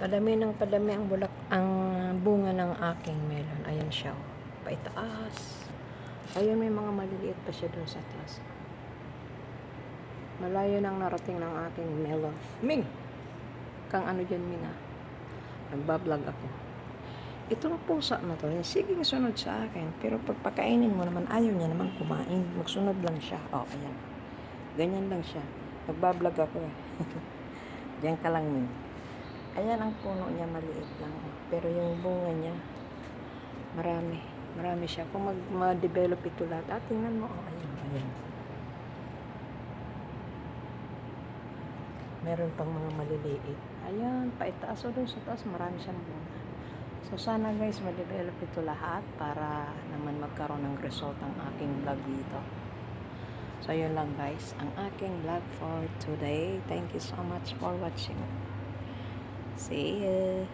Padami ng padami ang bulak ang bunga ng aking melon. Ayan siya. Oh. Paitaas. Ayun may mga maliliit pa siya doon sa taas. Malayo nang narating ng aking melon. Ming! Kang ano dyan, Ming ah. Nagbablog ako. Itong pusa na to, eh, sige sunod sa akin. Pero pag pakainin mo naman, ayaw niya naman kumain. Magsunod lang siya. Oh, ayan. Ganyan lang siya. Nagbablog ako eh. Diyan ka lang, Ming. Ayan ang puno niya, maliit lang. oh. Pero yung bunga niya, marami. Marami siya. Kung mag, ma-develop ito lahat, ah, tingnan mo. Oh, ayan, ayan. Meron pang mga maliliit. Ayan, paitaas o doon sa taas, marami siyang bunga. So, sana guys, ma-develop ito lahat para naman magkaroon ng result ang aking vlog dito. So, yun lang guys, ang aking vlog for today. Thank you so much for watching. See you!